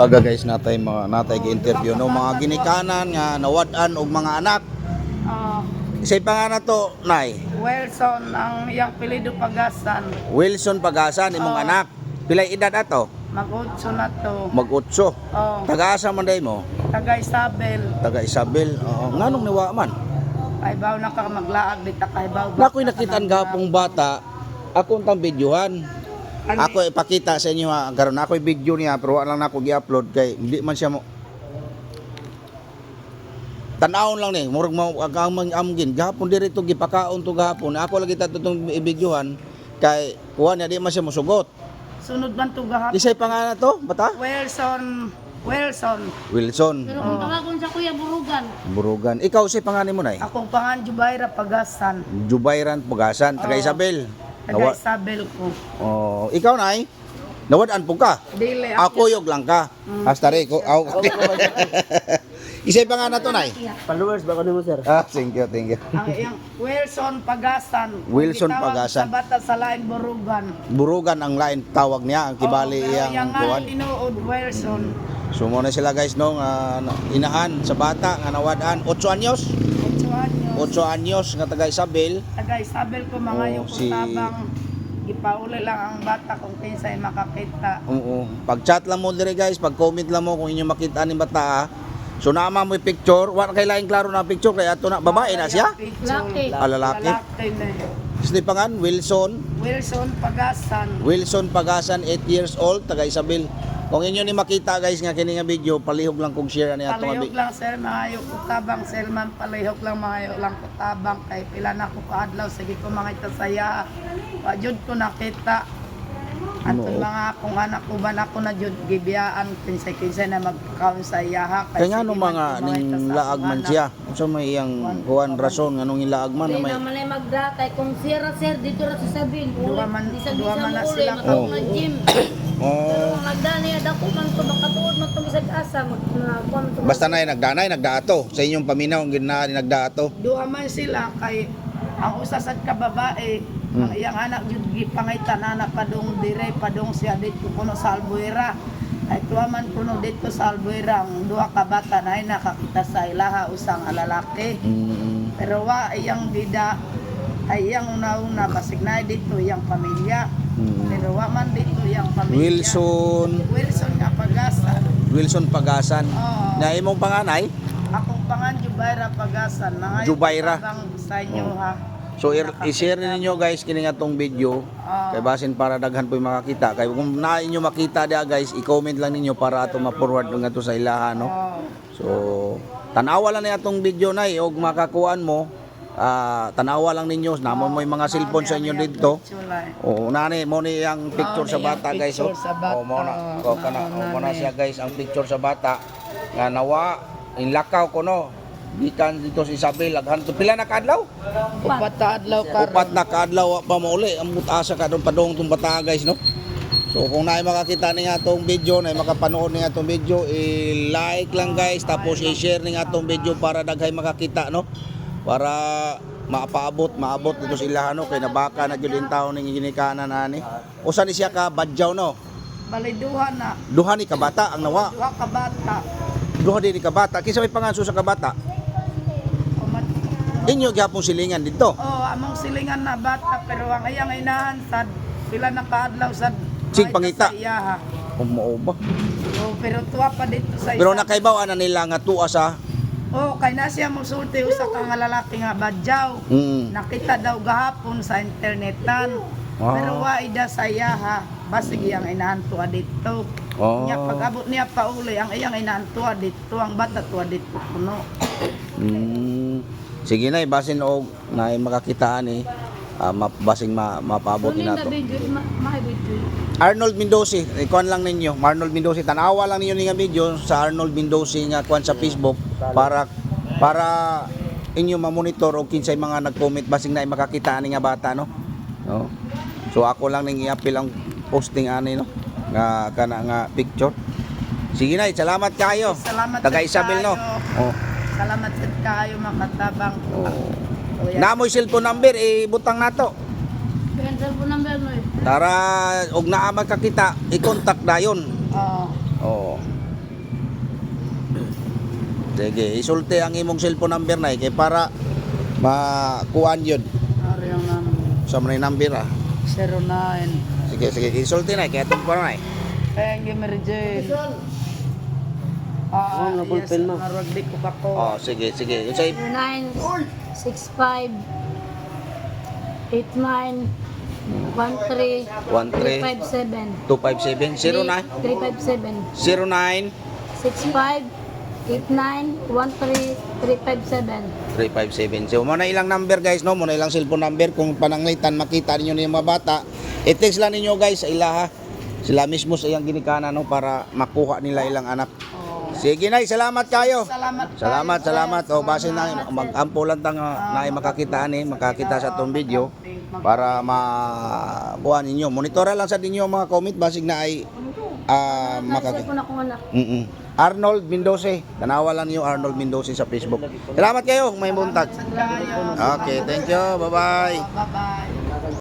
Taga guys natay mga natay gi-interview no mga ginikanan nga nawad-an og mga anak. Ah, Isay pa nga na to, Nay. Wilson ang iyang pilido pagasan. Wilson Pagasan imong Oh. anak. Pilay edad ato? Mag-utso na to. Mag-utso. Oh, Taga asa man day mo? taga Isabel. Taga Isabel. Oo. Nganong niwa man? Ay baw na ka maglaag di ta kay baw. Nakoy nakitaan gapong bata. Ako tang videohan. Ako ipakita sa inyo ha. Karon ako video niya pero wala lang nako gi-upload kay hindi man siya mo Tanawon lang ni, murag mo agamang amgin. Gahapon dirito gipakaon to gahapon. Ako lagi ta tutong ibidyohan kay kuha niya di man siya mosugot. Sunod man to gahapon. Isay pa nga na to, bata? Wilson, Wilson. Wilson, Pero kung tawagon sa Kuya Burugan, Burugan. Ikaw si pangalan mo nay? Akong pangan Jubaira Pagasan. Jubayran Pugasan, taga. Isabel. Taga Isabel ko. oh, ikaw nay? Nawad-an po ka. Dili Ako yog lang ka. Hasta re ko. Aw. Isay pa nga na to nay. Followers ba ko mo sir? Ah, thank you, thank you. ang iyang Wilson Pagasan. Wilson Pagasan. Sa bata sa lain Borugan. Burugan ang lain tawag niya, ang kibali pero iyang yang kuwan. tinuod Wilson. So mo na sila guys no nga na- inahan sa bata nga nawad-an 8 anyos. 8 anyos. 8 anyos nga taga Isabel. Taga Isabel ko mga Oo, yung si- tabang ipauli lang ang bata kung kinsay makakita. Oo. Pag-chat lang mo dire guys, pag-comment lang mo kung inyo makita ni bata. ah. So naama mo picture, wa kay laing klaro na picture kay ato na babae na siya. Lalaki. Ah, lalaki. Lalaki pangan Wilson, Wilson Pagasan. Wilson Pagasan 8 years old, taga Isabel. Kung inyo ni makita guys nga kini nga video, palihog lang kung share ani ato nga Palihog lang sir, maayo ko tabang sir man, palihog lang maayo lang ko tabang kay pila na ko kaadlaw sige ko mga itasaya. Wa jud ko nakita. Ato Oo. mga akong anak ko ba na ko na jud gibiyaan kinsay kinsay na magkaon sa iyaha Kaya nga man mga ning laag man siya. Unsa may iyang kuan rason nga nung ilaag man may naman ay magdatay. Kung sira sir, dito ra sa. Dua man- Di sa man na sila. Oo. ng gym. Oh, ang nagdani, dako man to, makatuod man to bisag asa. mag- basta na nagdanay nagdaato sa inyong paminaw ang gina nagdaato. Duha man sila kay ang usa sad ka babae, Hmm. ang iyang anak jud gipangitan anak padung dire padung siya dito kuno sa Albuera. Ay tuwa man kuno dito sa Albuera ang duha ka bata na ay nakakita sa ilaha usang lalaki. Mm. Pero wa iyang bida ay iyang una-una basig na dito iyang pamilya. Mm. Pero wa man. Wilson Wilson pagasan. Wilson Pagasan. Oo. Na imong panganay? Akong pangan Jubaira Pagasan. Mga Jubaira. sa inyo ha. So i-share ninyo guys kini nga tong video Oo. kay basin para daghan po makakita. Kay kung na inyo makita dia guys, i-comment lang ninyo para ato ma-forward nga to sa ilaha no. Oo. So tanawa lang na atong video na og makakuan mo. Ah, tanawa lang ninyo namon mo yung mga cellphone sa inyo dito. Oo, nani mo ni ang picture Mao sa bata guys. Oh. Oh, mo na. Oh, kana, oh, mo na siya guys ang picture sa bata. Nga nawa in lakaw ko no. Gikan dito si Isabel aghan to pila na kadlaw? Upat na adlaw karon. Upat na kadlaw wa pa mauli ang mutasa ka doon padong tong bata guys no. So kung naay makakita ni nga tong video, naay makapanood ni nga tong video, i-like lang guys tapos i-share ni nga tong video para daghay makakita no. Para mapaabot, maabot dito sila ano kay nabaka na gyud taon ning ginikanan ani. Usa ni siya ka badyaw no. Baliduhan na. Duha ni kabata ang nawa. Duha ka bata. Duha din ni kabata. Kinsa may panganso sa kabata? Inyo gyapon silingan dito. Oh, among silingan na bata pero ang iyang inahan sad pila na kaadlaw sad. Sig pangita. sa iyaha. Umao ba? Oh, pero tuwa pa dito sa Pero nakaibaw na nila nga tuwa sa Oh, kay na siya mosulti usa ka nga lalaki nga badyaw. mm, Nakita daw gahapon sa internetan. Ah. Pero wa ida sa iyaha. Basig iyang inahan tuwa dito. Oh. Nya pag-abot niya pa uli, ang iyang inahan tuwa dito, ang bata tuwa dito kuno. Mm, sige na, basin og na makakitaan eh. Ah, ma- basing ma, mapabot na nato. ma-. Arnold Mendoza, ikuan lang ninyo. Arnold Mendoza, tanawa lang ninyo nga video sa Arnold Mendoza nga kuan sa Facebook para para inyo ma-monitor og kinsay mga nag-comment basing na makakitaan ni nga bata no. No. So ako lang ning i-appeal ang posting ani no nga kana nga picture. Sige na, salamat kayo. Salamat Taga sa Isabel no. kayo. Oh. Salamat sa kayo makatabang. Oh. Oh. Namoy cellphone number ibutang nato. Kaya cellphone number mo eh. Tara og naa magkakita, i-contact dayon. Oh. Oo. Sige, isulti ang imong cellphone number na kay para makuan yun. Ari ang number. Sa man yung number ah. 09. Sige, sige, isulti na kay atong kuan na. Thank you, Mary Jane. Ah, yes, naragdi ko kako. Oh, sige, sige. Yung say 09 65 89 13 13 357 257 09 357 09 65 89 13 357 357. So, muna ilang number guys, no? Muna ilang cellphone number. Kung pananglitan, makita ninyo na yung mga bata. I-text lang ninyo guys sa ilaha. Sila mismo sa iyang ginikana, no? Para makuha nila ilang anak. Sige na, salamat kayo. Salamat. Salamat, tayo, salamat. O, base na, mag-ampo lang tang uh, na makakita ni, makakita sa itong video para makuha ninyo. Monitora lang sa ninyo mga comment basig na ay ah, makakita. Anak Mm-mm. Arnold Mendose. Tanawa lang niyo Arnold Mendose sa Facebook. Salamat kayo, may buntag. Kayo. Okay, thank you. Bye-bye. Bye-bye.